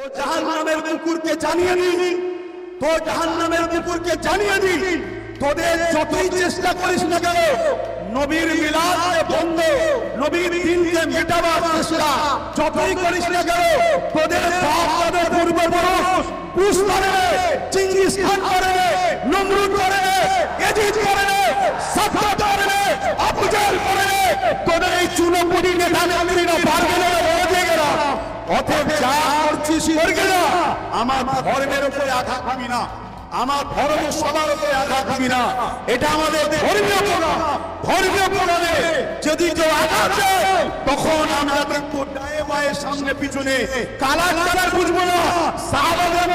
ও জাহান্নামের কুকুরকে জানিয়ে দি তো জাহান্নামের কুকুরকে জানিয়ে দি তোদের যতই চেষ্টা করিস না কেন, নবীর মিলাদ বন্ধ, নবীর দিনকে মেটাবার চেষ্টা যতই করিস না কেন, তোদের বাপ দাদার পূর্বপুরুষ পুষ করে চিঙ্গিস খান করে নমরুদ করে এজিদ করে সাফা করে আবু জাহেল করে তোদের এই চুনোপুটি নেতা নেত্রীরা পারবে না অতএব যা করবে না আমার ধর্মের উপরে আঘাত খাবি না। আমার ধর্ম সবার উপরে আঘাত খাবি না। এটা আমাদের ধর্মীয় প্রণাম। ধর্মীয় প্রণামে যদি কেউ আঘাত দেয় তখন আমরা দেখব ডায়ে বায়ে সামনে পিছনে কালার কালার বুঝব না। সাহাবাদের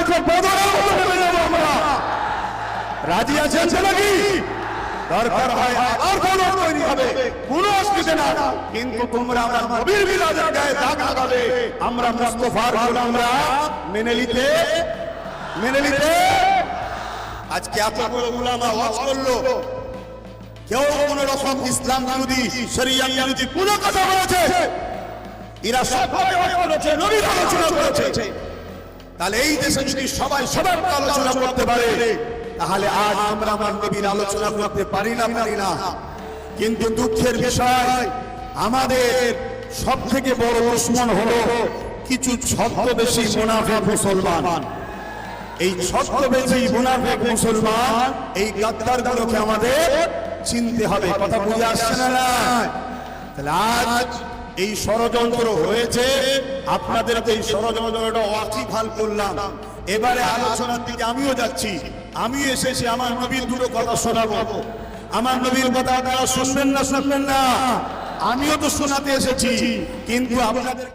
নেমে যাব আমরা। রাজি আছেন নাকি দরকার হয় আর কোন তৈরি হবে। কোনো অসুবিধা না। কিন্তু তোমরা আমরা নবীর বিলাদের গায়ে দাগ লাগাবে। আমরা মুস্তফার গোলামরা মেনে নিতে। মেনে নিতে। আজকে বড় গোলামা ওয়াজ করল। কেউ কোন রকম ইসলাম বিরোধী শরিয়া বিরোধী কোন কথা বলেছে। এরা সবভাবে করেছে নবীর আলোচনা করেছে। তাহলে এই দেশে যদি সবাই সবার আলোচনা করতে পারে তাহলে আজ আমরা আমার নবীর আলোচনা করতে পারি না পারি না। কিন্তু দুঃখের বিষয়, আমাদের সব থেকে বড় দুশ্মন হলো কিছু ছদ্মবেশী মুনাফিক মুসলমান। এই ছদ্মবেশী মুনাফিক মুসলমান, এই গাদ্দারগুলোকে আমাদের চিনতে হবে। কথা বুঝে আসছে না? তাহলে আজ এই ষড়যন্ত্র হয়েছে। আপনাদের এই ষড়যন্ত্রটা ওয়াকিফাল করলাম। এবারে আলোচনার দিকে আমিও যাচ্ছি। আমি এসেছি আমার নবীর দুটো কথা শোনাবো। আমার নবীর কথা আপনারা শুনবেন না শুনবেন না। আমিও তো শোনাতে এসেছি, কিন্তু আপনাদের